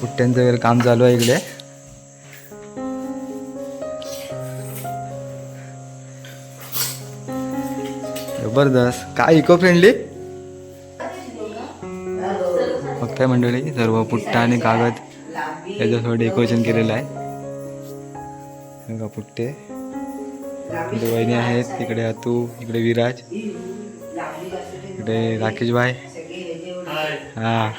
पुट्ट्यांचं वगैरे काम चालू आहे इकडे. जबरदस्त. काय इको फ्रेंडली बघताय मंडळी सर्व पुट्टा आणि कागद याच्यासोबत डेकोरेशन केलेलं आहे. बघा पुट्टे. इकडे वहिनी आहेत तिकडे अतू इकडे विराज इकडे राकेश भाई हा.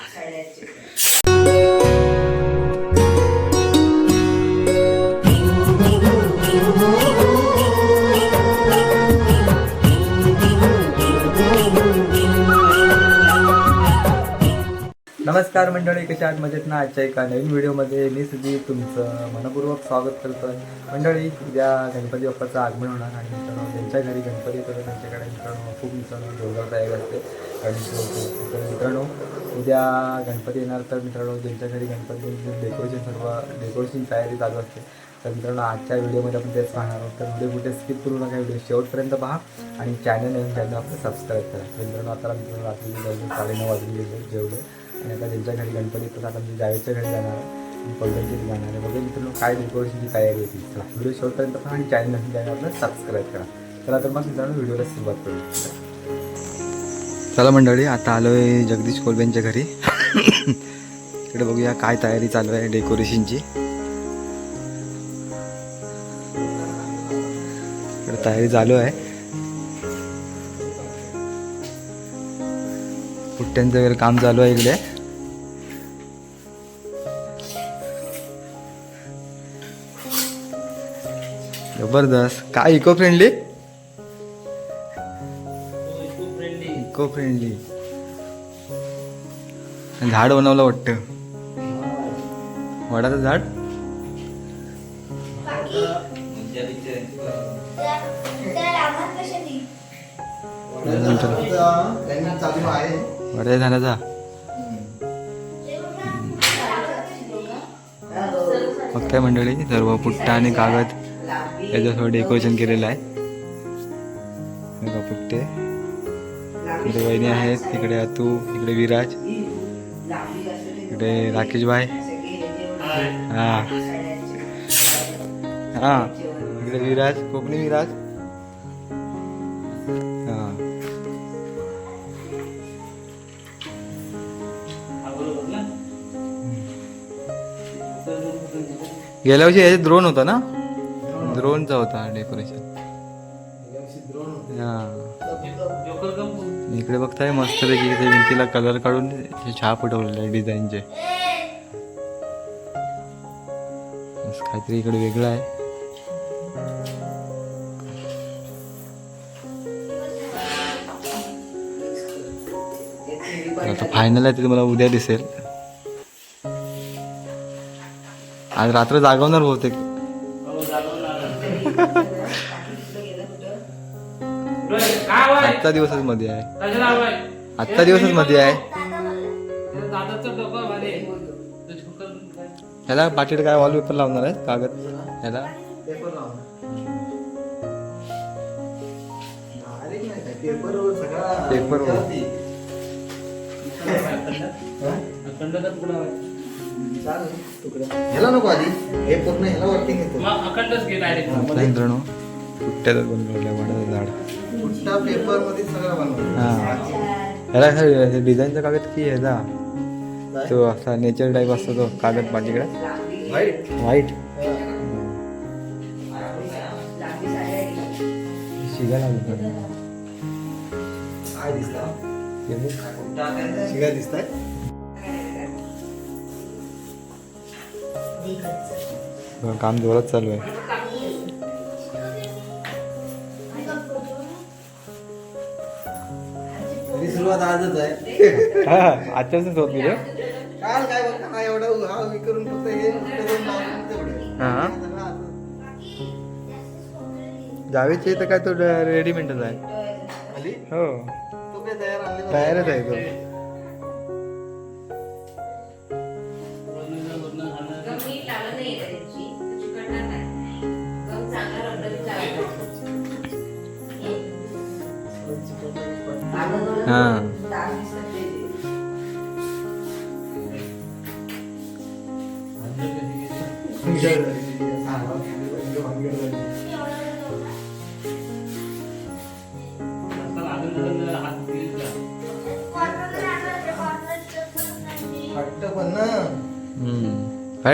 नमस्कार मंडळी कशा आहात? मजेत ना? आजच्या एका नवीन व्हिडिओमध्ये मी सुद्धा तुमचं मनपूर्वक स्वागत करतो मंडळी उद्या गणपती बाप्पाचं आगमन होणार आणि मित्रांनो त्यांच्या घरी गणपती येतो त्यांच्याकडे मित्रांनो खूप मित्रांनो जोरदार तयारी असते. गणपती हो, हो, हो. तर मित्रांनो उद्या गणपती येणार तर मित्रांनो ज्यांच्या घरी गणपती डेकोरेशन सर्व डेकोरेशन तयारी चालू असते तर मित्रांनो आजच्या व्हिडिओमध्ये आपण तेच पाहणार आहोत. तर व्हिडिओ कुठे स्किप करू नका व्हिडिओ शेवटपर्यंत पहा आणि चॅनल नवीन चॅनल आपलं सबस्क्राईब करा. मित्रांनो आता मित्रांनो रात्री साडे नऊ वाजून गेले जेवढे आणि आता ज्यांच्या घरी गणपती प्रसाद आता म्हणजे जावेच्या घरी जाणार आहे जाणार. आहे बघा मित्रांनो काय डेकोरेशनची तयारी होती. चला व्हिडिओ शेवटपर्यंत पहा आणि चॅनल नवीन चॅनल आपलं सबस्क्राईब करा. चला तर मग मित्रांनो व्हिडिओला सुरुवात करू चला मंडळी आता आलो आहे जगदीश कोलबेंच्या घरी. इकडे बघूया काय तयारी चालू आहे डेकोरेशनची इकडे तयारी चालू आहे. पुट्ट्यांचं वगैरे काम चालू आहे इकडे. जबरदस्त. काय इको फ्रेंडली इको फ्रेंडली झाड बनवलं वाटतं. वडाचं झाड? चालू आहे वड्या झाडाचा. बघताय मंडळी सर्व पुट्टा आणि कागद. याच्यासोबत डेकोरेशन केलेलं आहे. बघा पुट्टे इकडे वहिनी आहेत तिकडे अतू इकडे विराज इकडे राकेश भाई. हा. हा इकडे विराज कोकणी विराज. हा. गेल्या वर्षी याच्यात द्रोण होता ना? ड्रोनचा होता डेकोरेशन इकडे बघताय मस्त पैकी इथे भिंतीला कलर काढून छाप उठवलेले आहे डिझाईनचे काहीतरी इकडे वेगळं आहे. आता फायनल आहे ते तुम्हाला उद्या दिसेल. आज रात्र जागवणार बहुतेक. आजचा दिवसच मध्ये आहे. आजचा दिवसच मध्ये आहे. ह्याला पाटील काय वॉलपेपर लावणार आहे कागद. ह्याला. पेपर. ह्याला नको आधी. हे पूर्ण ह्याला वर्किंग येतो आपल्या मित्रांनो सुट्ट्यातच बनवल्या वडाचं झाड. पुढच्या पेपरमध्ये सगळं बनवलं हा. ह्याला डिझाईनचा कागद की ह्याचा? तो असा नेचर टाईप असतो तो कागद माझ्याकडे. व्हाईट व्हाईट शिगा लागली काय दिसतं? हे बघ. शिगा दिसताय? बघ, काम जोरात चालू आहे. आजच आहे. हा आजच्याच होत मी काल काय बघ हा एवढं हा मी करून फक्त हे हा. काय तो रेडीमेडच आहे. हो. तयारच आहे तो. हा.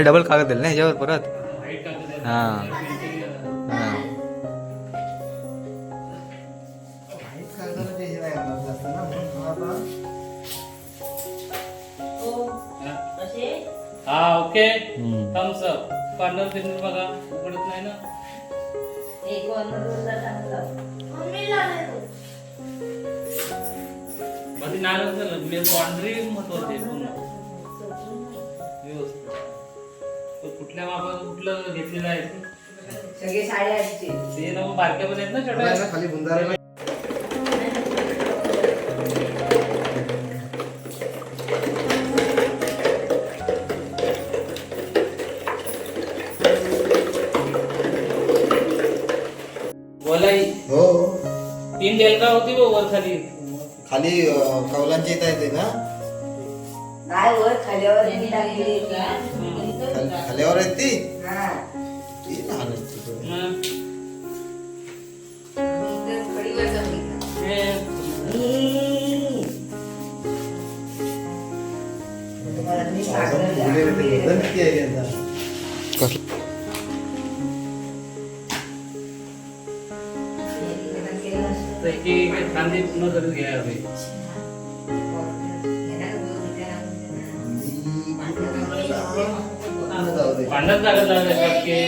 डबल कागद दिलं ना ह्याच्यावर परत? हा. हा ओके. हम्म. थम्स अप कॉर्नर बिर्नर बघा उघडत नाही ना? मध्ये नाराज झालं. म्हणजे बाउंड्री महत्वाची आहे पूर्ण. व्यवस्थित. तो कुठल्या मापाचं कुठलं घेतलेलं आहे? ते? सगळे ते ना मग बारक्या पण आहेत ना बघा छोट्या? ना, खाली बुंदारा वलाई हो तीन डेलका होती बघ वर खाली खाली कौलांची इथं येते ना काय वर खाल्यावर मी टाकली खाल- खाल्यावर आहेत ती हा ती लहान आहेत. मग हे तुम्हाला मी फुले येते, आहे यांचा? पूर्ण करून घ्यायला हवे जाऊ दे. भांडण जागा लागले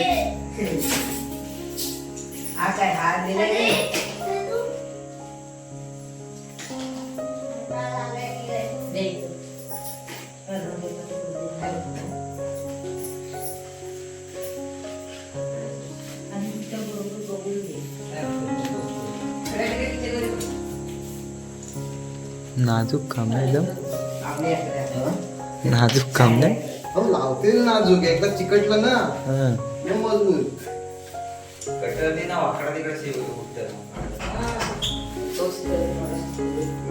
नाजूक काम नाही एकदम हा? नाजूक काम नाही? हो लावतील नाजूक एकदा चिकटलं ना हा. मजबूत.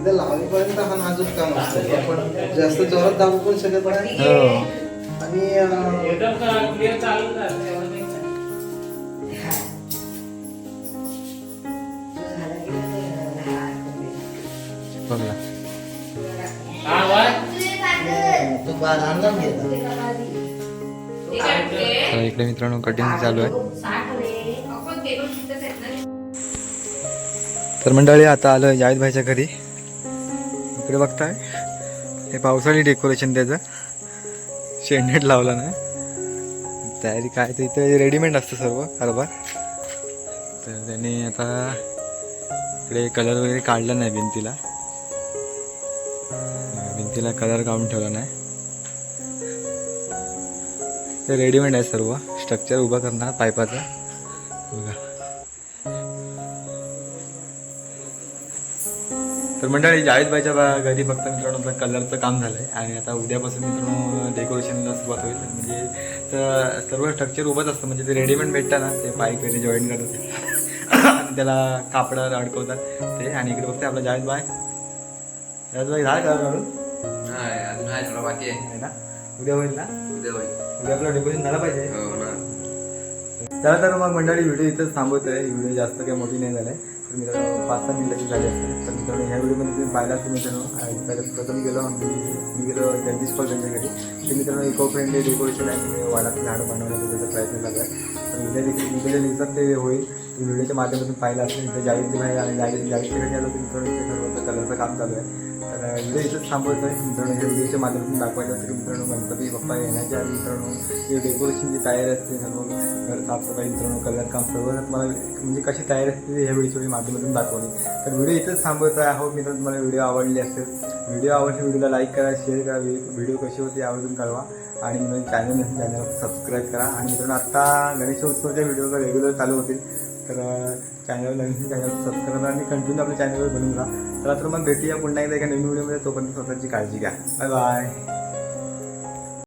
लावणीपर्यंत हा नाजूक काम असतं. आपण जास्त जोरात दाबू पण शकत नाही. हो. आणि. बघला तर इकडे मित्रांनो कटिंग चालू आहे. तर मंडळी आता आलं जावेद भाईच्या घरी. इकडे बघताय. हे पावसाळी डेकोरेशन त्याचं. शेंडेट लावला ना. तयारी काय तर इथे रेडीमेड असतं सर्व कारभार तर त्याने आता इकडे कलर वगैरे काढला नाही भिंतीला. भिंतीला कलर काढून ठेवला नाही. ते रेडीमेड आहे सर्व. स्ट्रक्चर उभं करणार पाईपाचं बघा. तर मंडळी जावेदबाईच्या बा- घरी फक्त मित्रांनो कलरचं काम झालं आहे आणि आता उद्यापासून मित्रांनो डेकोरेशनला सुरुवात होईल. म्हणजे तर सर्व स्ट्रक्चर उभंच असतं. म्हणजे ते रेडीमेड भेटतं ना ते पाईप वगैरे जॉईन करतात त्याला कापडावर अडकवतात ते. आणि इकडे बघते आपला जावेदबाई जावेदबाई झालं कलर काढून आहे ना? उद्या होईल ना? उद्या आपलं डेकोरेशन झालं पाहिजे. चला तर मग मंडळी व्हिडिओ इथंच थांबवतोय. व्हिडिओ जास्त काही मोठी नाही झालाय. तर मित्रांनो पाच सहा मिनिटाची झाली असते तर मित्रांनो ह्या व्हिडिओमध्ये तुम्ही पाहिला तर मित्रांनो? आणि पहिलं प्रथम गेलो आम्ही मी गेलो जगदीश पॉल त्यांच्या घरी. ते मित्रांनो इको फ्रेंडली डेकोरेशन आहे. म्हणजे वाडाचं झाडं बनवण्याचा त्याचा प्रयत्न चालू आहे तर उद्या देखील उद्याच्या दिवसात ते होईल. व्हिडिओच्या माध्यमातून पाहिलं असेल तर जावेदची भाई आणि जावेद जावेदच्या घरी आलो तर मित्रांनो सर्व कलरचं काम चालू आहे. तर व्हिडिओ इथंच थांबवतोय. मित्रांनो हे व्हिडिओच्या माध्यमातून दाखवायचं असतं मित्रांनो गणपती बाप्पा येण्याच्या आधी मित्रांनो जे डेकोरेशनची तयारी असते. सर्व घर साफसफाई मित्रांनो कलर काम सर्व मला म्हणजे कशी तयारी असते ह्या व्हिडिओच्या माध्यमातून दाखवली. तर व्हिडिओ इथंच थांबवतोय. आहोत मित्रांनो तुम्हाला व्हिडिओ आवडली असेल. व्हिडिओ आवडली व्हिडिओला लाईक करा शेअर करा व्हिडिओ कशी होती आवडून कळवा. आणि चॅनल चॅनल सबस्क्राईब करा. आणि मित्रांनो आत्ता गणेशोत्सवच्या व्हिडिओ रेग्युलर चालू होतील. तर चॅनल नवीन चॅनल सबस्क्राईब करा आणि कंटिन्यू आपल्या चॅनलवर बनवून राहा. तर मग भेटूया पुन्हा एकदा एका नवीन व्हिडिओमध्ये तोपर्यंत स्वतःची काळजी घ्या. Bye bye